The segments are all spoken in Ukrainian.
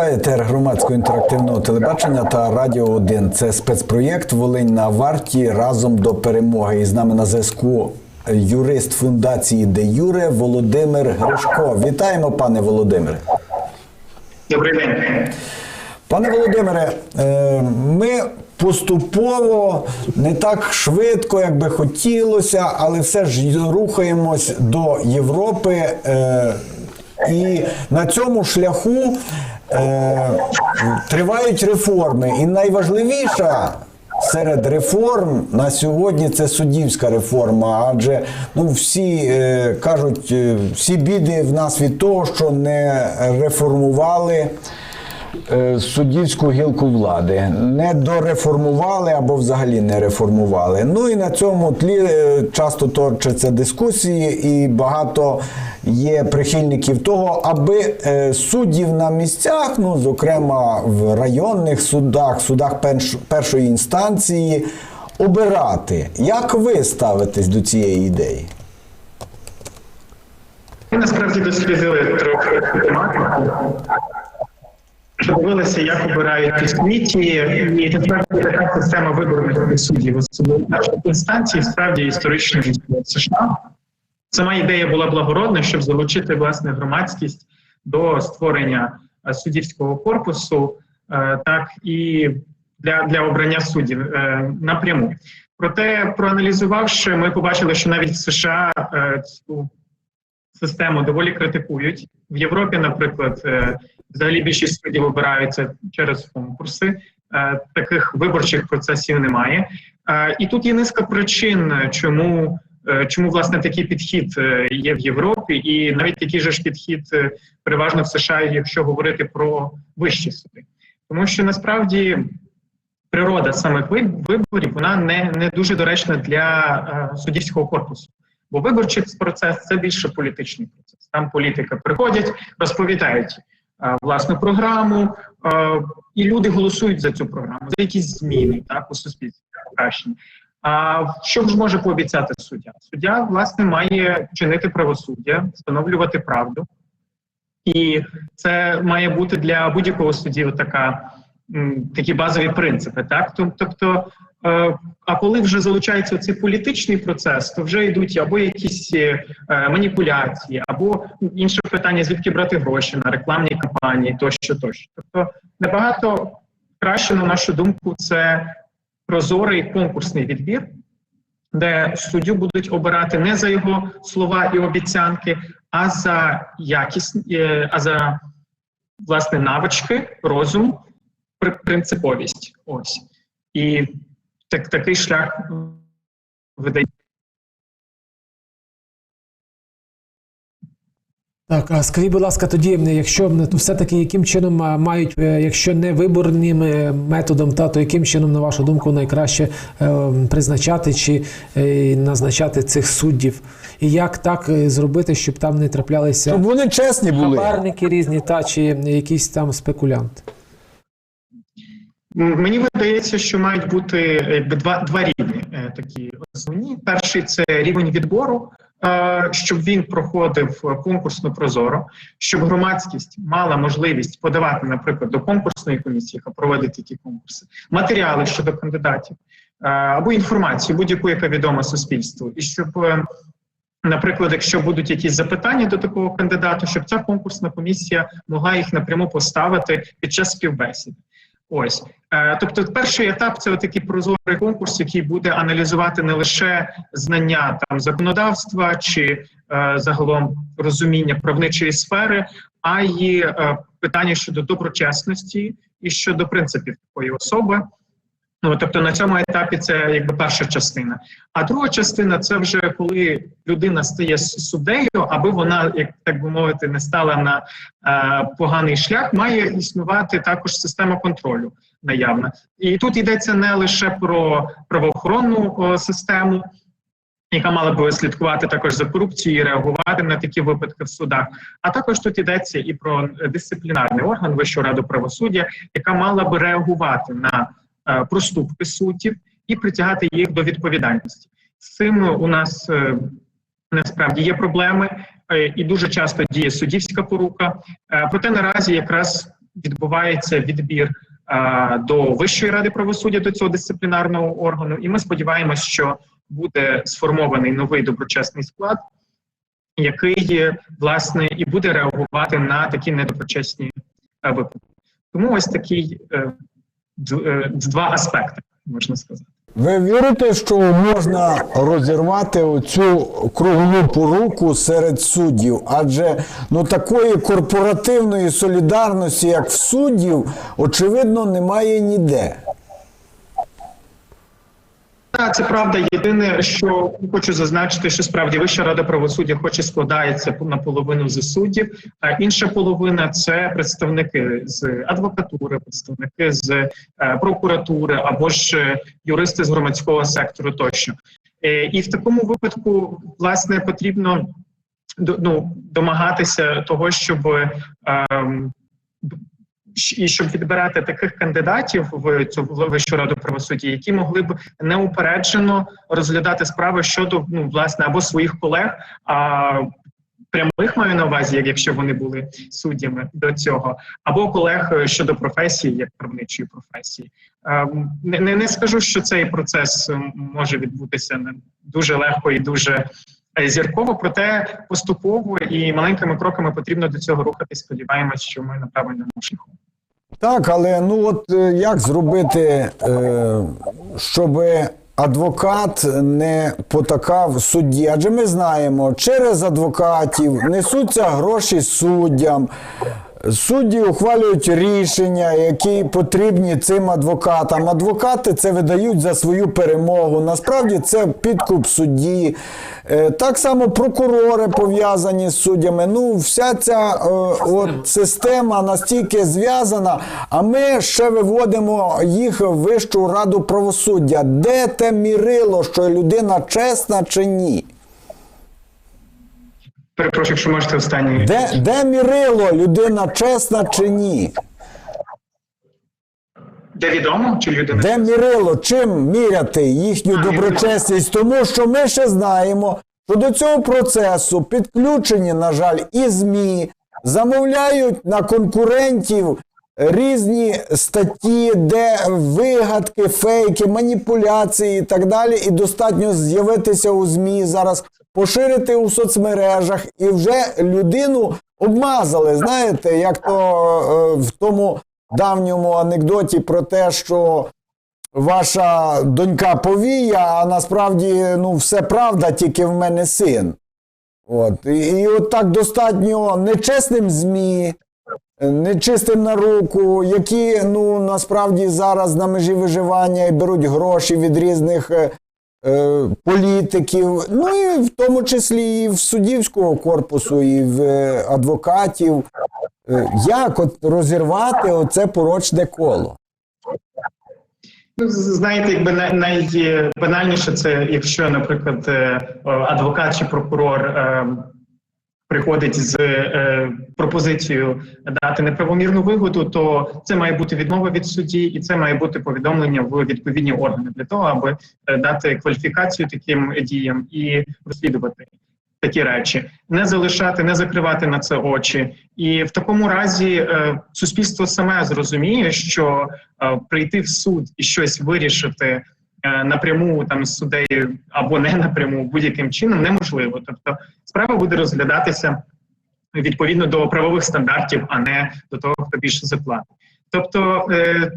Триває етер громадського інтерактивного телебачення та радіо 1. Це спецпроєкт Волинь на варті разом до перемоги. І з нами на зв'язку юрист фундації Де Юре Володимир Гришко. Вітаємо, пане Володимире. Добрий день. Пане Володимире, е, ми поступово не так швидко, як би хотілося, але все ж рухаємось до Європи. е, І на цьому шляху е, тривають реформи. І найважливіша серед реформ на сьогодні це суддівська реформа. Адже ну, всі е, кажуть, е, всі біди в нас від того, що не реформували суддівську гілку влади, не дореформували або взагалі не реформували. Ну і на цьому тлі е, часто точаться дискусії, і багато є прихильників того, аби е, суддів на місцях, ну зокрема в районних судах, судах перш- першої інстанції, обирати. Як ви ставитесь до цієї ідеї? Ми насправді дослідили трохи тематику. Подивилися, як обирають підсвіті, і насправді така система вибору суддів, особливо перших інстанцій, справді історично США. Сама ідея була благородна, щоб залучити власне громадськість до створення е, суддівського корпусу, е, так і для, для обрання суддів е, напряму. Проте, проаналізувавши, ми побачили, що навіть в США цю систему доволі критикують. В Європі, наприклад, взагалі більшість суддів обираються через конкурси. Е, Таких виборчих процесів немає. Е, І тут є низка причин, чому, е, чому власне такий підхід є в Європі, і навіть такий же ж підхід переважно в США, якщо говорити про вищі суди, тому що насправді. Природа самих виборів вона не, не дуже доречна для суддівського корпусу. Бо виборчий процес це більше політичний процес. Там політика приходять, розповідають власну програму, е, і люди голосують за цю програму, за якісь зміни так у суспільстві покращення. А що ж може пообіцяти суддя? Суддя власне має чинити правосуддя, встановлювати правду, і це має бути для будь-якого судді така такі базові принципи. Так, тобто, е, а коли вже залучається цей політичний процес, то вже йдуть або якісь е, маніпуляції, або інше питання, звідки брати гроші на рекламні кампанії, тощо, тощо. Тобто, набагато краще, на нашу думку, це прозорий конкурсний відбір, де суддю будуть обирати не за його слова і обіцянки, а за якість, е, а за власне навички, розум, при- принциповість. Ось і так, такий шлях видає. Так, а скажіть, будь ласка, тоді, якщо м, все-таки яким чином мають, е, якщо не виборним е, методом, та то яким чином, на вашу думку, найкраще е, призначати чи е, назначати цих суддів? І як так е, зробити, щоб там не траплялися Щоб вони чесні були. хабарники різні, та чи якісь там спекулянти? Мені видається, що мають бути якби два, два рівні е, такі основні. Перший це рівень відбору, е, щоб він проходив е, конкурсно прозоро, щоб громадськість мала можливість подавати, наприклад, до конкурсної комісії, яка проводить такі конкурси, матеріали щодо кандидатів е, або інформацію, будь-яку, яка відома суспільству, і щоб. е, Наприклад, якщо будуть якісь запитання до такого кандидата, щоб ця конкурсна комісія могла їх напряму поставити під час співбесіди. Ось, Е, тобто, перший етап це такий прозорий конкурс, який буде аналізувати не лише знання там законодавства чи е, загалом розуміння правничої сфери, а й е, питання щодо доброчесності і щодо принципів такої особи. Ну, тобто на цьому етапі це якби перша частина. А друга частина це вже коли людина стає суддею, аби вона, як так би мовити, не стала на е, поганий шлях, має існувати також система контролю наявна. І тут йдеться не лише про правоохоронну о, систему, яка мала би слідкувати також за корупцією і реагувати на такі випадки в судах. А також тут йдеться і про дисциплінарний орган Вищу раду правосуддя, яка мала би реагувати на проступки суддів і притягати їх до відповідальності. З цим у нас е, насправді є проблеми, е, і дуже часто діє суддівська порука. Е, Проте наразі якраз відбувається відбір е, до Вищої ради правосуддя до цього дисциплінарного органу, і ми сподіваємось, що буде сформований новий доброчесний склад, який е, власне і буде реагувати на такі недоброчесні е, випадки. Тому ось такий е, е, два аспекти можна сказати. Ви вірите, що можна розірвати оцю круглу поруку серед суддів? Адже ну такої корпоративної солідарності, як в суддів, очевидно, немає ніде. Так, це правда. Єдине, що хочу зазначити, що справді Вища рада правосуддя, хоч і складається наполовину з суддів, а інша половина це представники з адвокатури, представники з е, прокуратури або ж е, юристи з громадського сектору тощо. Е, І в такому випадку, власне, потрібно ну, домагатися того, щоб ем, і щоб відбирати таких кандидатів в цю вищу раду правосуддя, які могли б неупереджено розглядати справи щодо ну власне або своїх колег, а прямих маю на увазі, як якщо вони були суддями до цього, або колег е, щодо професії, як правничої професії. Ем, Не, не, не скажу, що цей процес може відбутися дуже легко і дуже зірково, проте поступово і маленькими кроками потрібно до цього рухатись. Сподіваємось, що ми на правильному шляху. Так, але ну от е, як зробити, е, щоб адвокат не потакав судді? Адже ми знаємо, через адвокатів несуться гроші суддям. Судді ухвалюють рішення, які потрібні цим адвокатам. Адвокати це видають за свою перемогу. Насправді це підкуп судді. Е, Так само прокурори пов'язані з суддями. Ну, вся ця е, от система настільки зв'язана, а ми ще виводимо їх в Вищу раду правосуддя. Де те мірило, що людина чесна чи ні? Перепрошую, якщо можете останній. Де, де мірило, людина чесна чи ні? Де відомо, чи людина? Де мірило, чим міряти їхню доброчесність? Тому що ми ще знаємо, що до цього процесу підключені, на жаль, і ЗМІ, замовляють на конкурентів різні статті, де вигадки, фейки, маніпуляції і так далі. І достатньо з'явитися у ЗМІ зараз, поширити у соцмережах, і вже людину обмазали. Знаєте, як то е, в тому давньому анекдоті про те, що ваша донька повія, а насправді ну, все правда, тільки в мене син. От. І, от так достатньо нечесним ЗМІ, нечистим на руку, які ну, насправді зараз на межі виживання і беруть гроші від різних е, політиків, ну і в тому числі і в суддівського корпусу, і в е, адвокатів. Е, Як от розірвати оце порочне коло? Ну, знаєте, якби най- найбанальніше це, якщо, наприклад, е, адвокат чи прокурор е, приходить з е, пропозицією дати неправомірну вигоду, то це має бути відмова від судді, і це має бути повідомлення в відповідні органи для того, аби е, дати кваліфікацію таким діям і розслідувати такі речі, не залишати, не закривати на це очі. І в такому разі е, суспільство саме зрозуміє, що е, прийти в суд і щось вирішити напряму там з суддею або не напряму будь-яким чином неможливо. Тобто справа буде розглядатися відповідно до правових стандартів, а не до того, хто більше заплатить. Тобто е,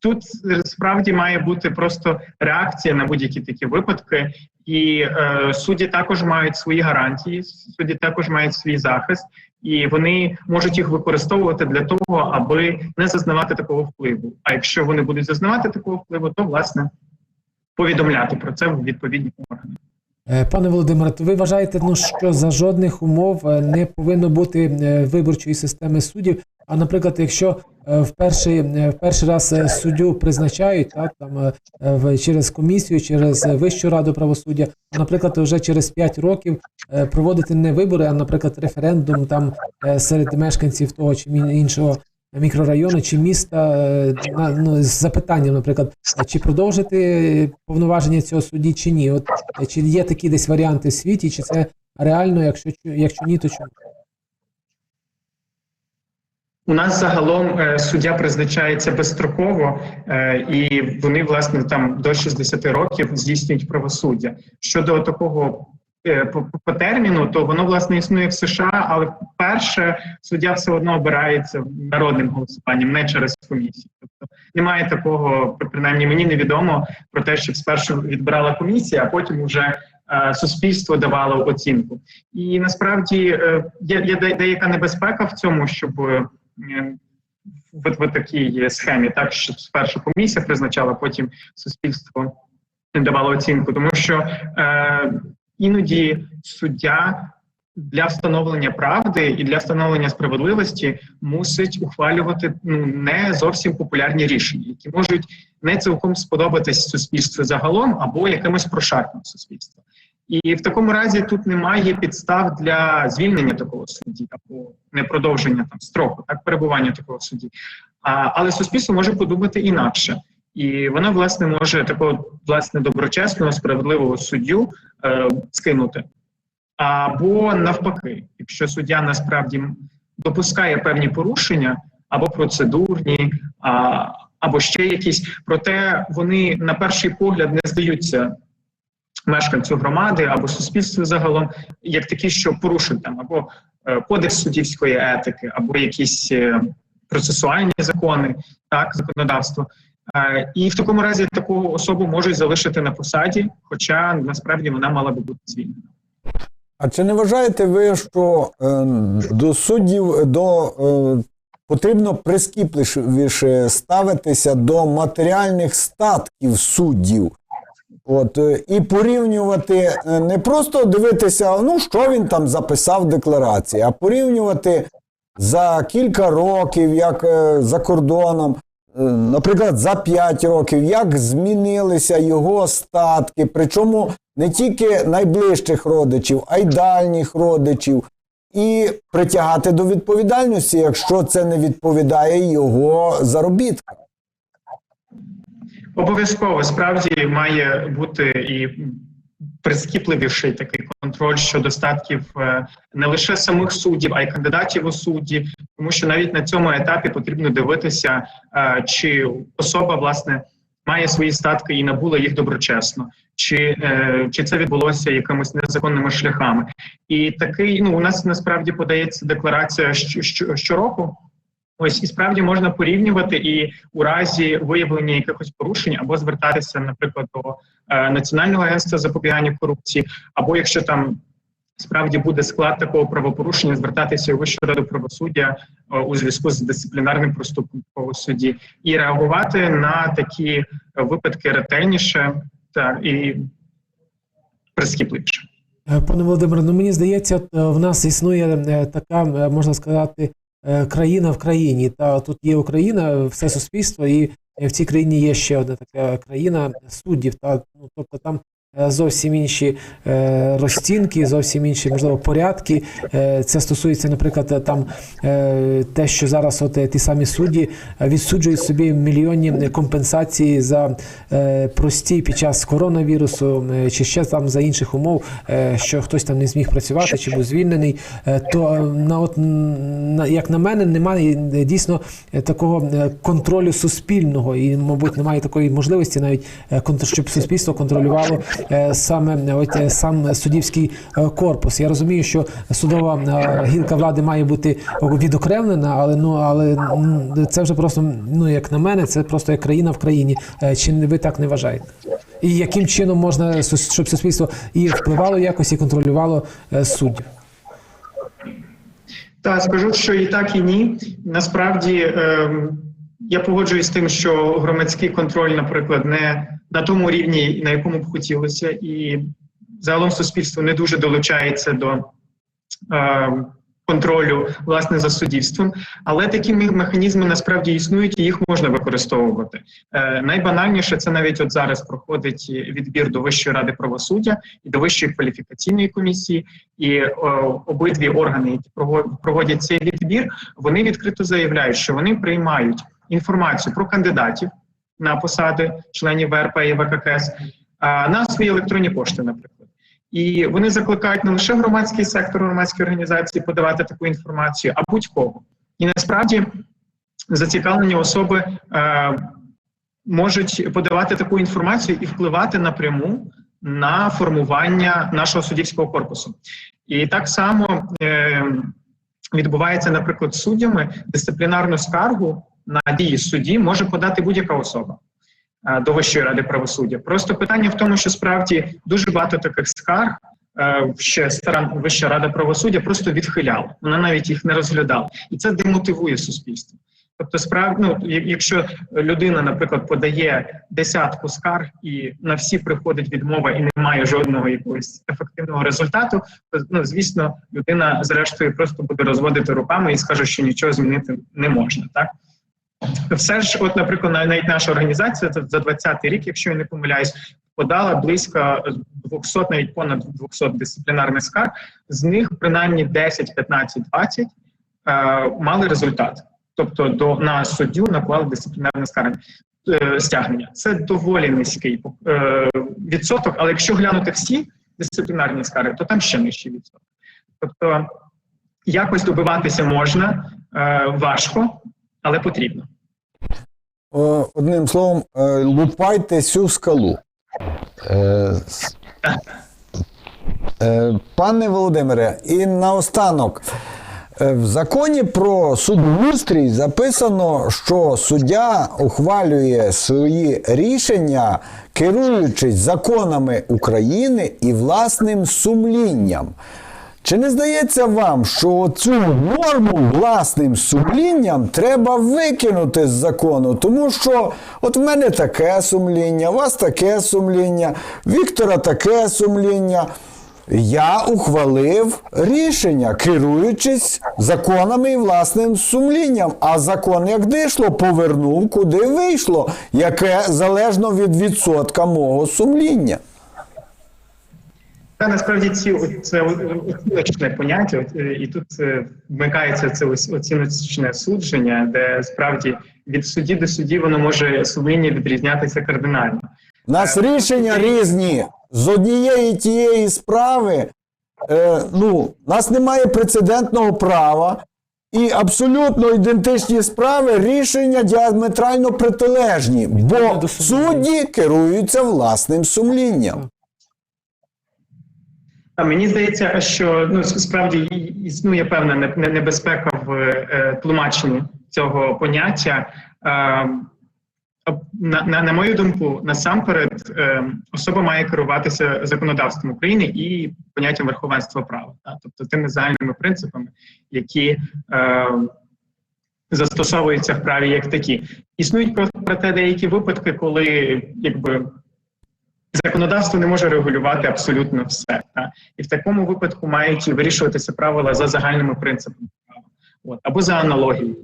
тут е, справді має бути просто реакція на будь-які такі випадки, і е, судді також мають свої гарантії, судді також мають свій захист, і вони можуть їх використовувати для того, аби не зазнавати такого впливу. А якщо вони будуть зазнавати такого впливу, то власне повідомляти про це в відповідні органи. Е, Пане Володимире, то ви вважаєте, ну що за жодних умов е, не повинно бути е, виборчої системи суддів? А наприклад, якщо в перший, в перший раз суддю призначають так, там, через комісію, через Вищу раду правосуддя, наприклад, вже через 5 років проводити не вибори, а наприклад, референдум там серед мешканців того чи іншого мікрорайону чи міста е, ну, з запитанням, наприклад, чи продовжити повноваження цього судді чи ні? От е, чи є такі десь варіанти в світі, чи це реально, якщо якщо ні, то чому? У нас загалом е, суддя призначається безстроково, і вони власне там до 60 років здійснюють правосуддя. Щодо такого по, по терміну, то воно власне існує в США, але вперше суддя все одно обирається народним голосуванням, не через комісію. Тобто немає такого, принаймні мені невідомо про те, що спершу відбирала комісія, а потім уже е, суспільство давало оцінку. І насправді е, є, є де- деяка небезпека в цьому, щоб е, в, в такій схемі, так що спершу комісія призначала, потім суспільство Не давало оцінку, тому що е, іноді суддя для встановлення правди і для встановлення справедливості мусить ухвалювати ну не зовсім популярні рішення, які можуть не цілком сподобатись суспільству загалом або якимось прошаркам суспільства. І в такому разі тут немає підстав для звільнення такого судді або непродовження там строку, так перебування такого судді. А, але суспільство може подумати інакше, і воно власне може такого власне доброчесного, справедливого суддю е, скинути. Або навпаки, якщо суддя насправді допускає певні порушення або процедурні, а, або ще якісь, проте вони на перший погляд не здаються мешканцю громади або суспільству загалом, як такі, що порушують там або е, кодекс суддівської етики, або якісь е, процесуальні закони, так законодавство. Е, І в такому разі таку особу можуть залишити на посаді, хоча насправді вона мала би бути звільнена. А чи не вважаєте ви, що е, до суддів до е, потрібно прискіпливіше ставитися до матеріальних статків суддів? От і порівнювати не просто дивитися, ну що він там записав в декларації, а порівнювати за кілька років, як за кордоном, наприклад, за 5 років, як змінилися його статки, причому не тільки найближчих родичів, а й дальніх родичів, і притягати до відповідальності, якщо це не відповідає його заробіткам. Обов'язково. Справді має бути і прискіпливіший такий контроль щодо статків е, не лише самих суддів, а й кандидатів у судді, тому що навіть на цьому етапі потрібно дивитися, чи особа власне має свої статки і набула їх доброчесно, чи, е, чи це відбулося якимись незаконними шляхами. І такий ну у нас насправді подається декларація що- що- щороку. Ось і справді можна порівнювати і у разі виявлення якихось порушень або звертатися, наприклад, до е, Національного агентства запобігання корупції, або якщо там справді буде склад такого правопорушення, звертатися у Вищу раду правосуддя е, у зв'язку з дисциплінарним проступком судді, і реагувати на такі випадки ретельніше та і прискіпливіше. Е, Пане Володимире, ну мені здається, е, в нас існує така, можна сказати, країна в країні. Та тут є Україна, все суспільство, і в цій країні є ще одна така країна суддів. Та ну тобто там зовсім інші е, розцінки, зовсім інші можливо порядки. Е, Це стосується, наприклад, е, там е, те, що зараз от е, ті самі судді е, відсуджують собі мільйонні компенсації за е, прості під час коронавірусу е, чи ще там за інших умов, е, що хтось там не зміг працювати чи був звільнений. Е, То е, на от на як на мене, немає е, дійсно е, такого е, контролю суспільного, і, мабуть, немає такої можливості, навіть е, щоб суспільство контролювало е, саме от, е, сам суддівський е, корпус. Я розумію, що судова е, гілка влади має бути відокремлена, але ну але це вже просто ну як на мене, це просто як країна в країні. Е, Чи не ви так не вважаєте? І яким чином можна щоб суспільство і впливало якось і контролювало е, суддів? Так, скажу, що і так, і ні. Насправді ем, я погоджуюсь з тим, що громадський контроль, наприклад, не на тому рівні, на якому б хотілося, і загалом суспільство не дуже долучається до ем, контролю власне за суддівством. Але такі механізми насправді існують і їх можна використовувати. Е, найбанальніше це навіть от зараз проходить відбір до Вищої ради правосуддя і до Вищої кваліфікаційної комісії. І о, обидві органи, які прово- проводять цей відбір, вони відкрито заявляють, що вони приймають інформацію про кандидатів на посади членів ВРП і ВККС на свої електронні пошти, наприклад. І вони закликають не лише громадський сектор, громадські організації подавати таку інформацію, а будь-кого. І насправді зацікавлені особи е, можуть подавати таку інформацію і впливати напряму на формування нашого суддівського корпусу. І так само е, відбувається, наприклад, суддями дисциплінарну скаргу на дії судді може подати будь-яка особа е, до Вищої ради правосуддя. Просто питання в тому, що справді дуже багато таких скарг. е, Ще стара Вища рада правосуддя просто відхиляла. Вона навіть їх не розглядала, і це демотивує суспільство. Тобто, справді, ну, якщо людина, наприклад, подає десятку скарг і на всі приходить відмова і немає жодного якогось ефективного результату, то ну, звісно, людина зрештою просто буде розводити руками і скаже, що нічого змінити не можна. Так все ж, от, наприклад, навіть наша організація за- за 20-й рік, якщо я не помиляюсь, подала близько 200, навіть понад 200 дисциплінарних скарг. З них принаймні 10, 15, 20 е, мали результат. Тобто до на суддю наклали дисциплінарне е, стягнення. Це доволі низький е, відсоток, але якщо глянути всі дисциплінарні скарги, то там ще нижчий відсоток. Тобто якось добиватися можна е, важко, але потрібно. Одним словом, е, лупайте цю скалу. Е, е, Пане Володимире, і наостанок. Е, В законі про судоустрій записано, що суддя ухвалює свої рішення, керуючись законами України і власним сумлінням. Чи не здається вам, що цю норму власним сумлінням треба викинути з закону? Тому що от в мене таке сумління, у вас таке сумління, Віктора таке сумління. Я ухвалив рішення, керуючись законами і власним сумлінням. А закон, як дійшло, повернув, куди вийшло, яке залежно від відсотка мого сумління. Та насправді ці це оціночне поняття, е, і тут е, вмикається це оціночне судження, де справді від судді до судді воно може сумління відрізнятися кардинально. У нас рішення різні з однієї тієї справи. Е, ну, у нас немає прецедентного права, і абсолютно ідентичні справи рішення діаметрально протилежні, бо судді керуються власним сумлінням. А мені здається, що ну справді існує певна не- не- небезпека в е, тлумаченні цього поняття. Е, на, на, на мою думку, насамперед е, особа має керуватися законодавством України і поняттям верховенства права, та? тобто тими загальними принципами, які е, застосовуються в праві як такі. Існують про- проте деякі випадки, коли якби законодавство не може регулювати абсолютно все. Та? І в такому випадку мають вирішуватися правила за загальними принципами от, або за аналогією.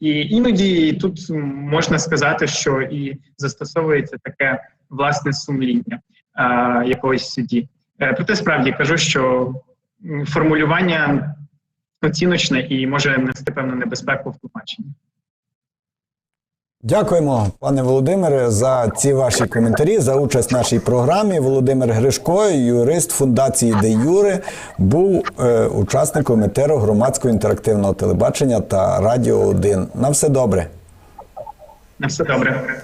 І іноді тут можна сказати, що і застосовується таке власне сумління а, якогось судді. Е, Проте справді кажу, що формулювання оціночне і може нести певну небезпеку в тлумаченні. Дякуємо, пане Володимире, за ці ваші коментарі, за участь в нашій програмі. Володимир Гришко, юрист фундації Де Юри, був е, учасником етеру громадського інтерактивного телебачення та Радіо 1. На все добре. На все добре.